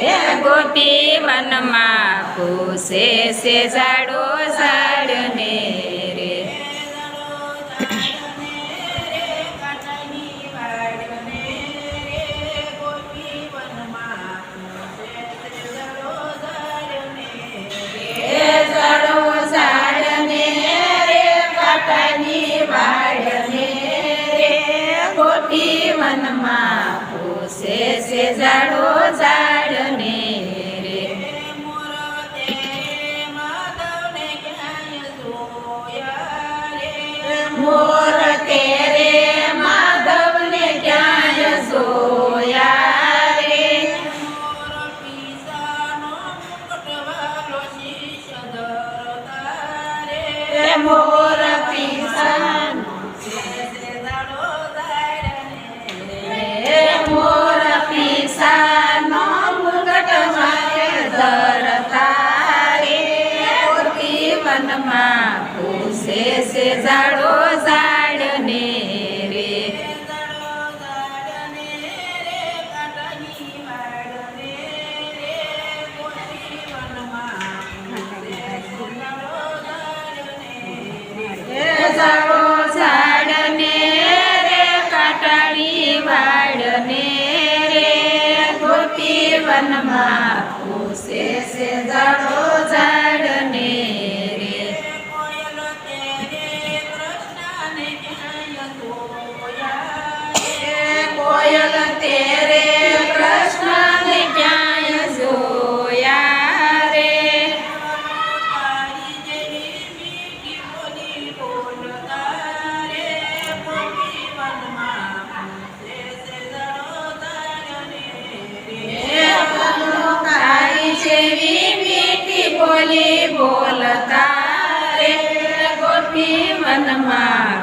હે ગોપી વનમાં પૂછે છે ઝાડો ઝાડને રે. રે રે. ગોપી વનમાં છે ઝાડો ઝાડને રે મોર તેરે માધવને ક્યાંય રે રે મોર વનમાં પૂછે છે ઝાડો ઝાડને રે ઝાડો ઝાડને રે કાટાળી વાડને રે ગોપી વનમાં પૂછે છે ઝાડો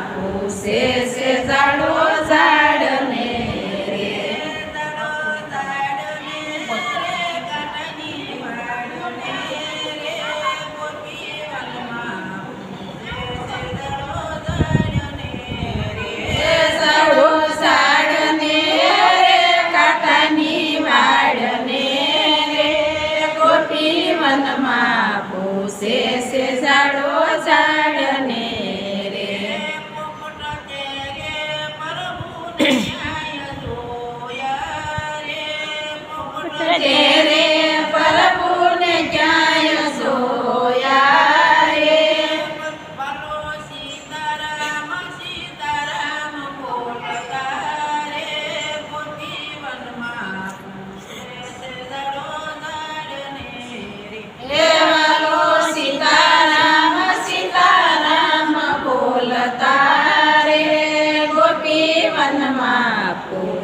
પૂછે છે ઝાડો ઝાડને રે. ઝાડો ઝાડને રે કાંટાની વાડને રે. ગોપી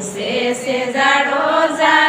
શેષે જાડો જા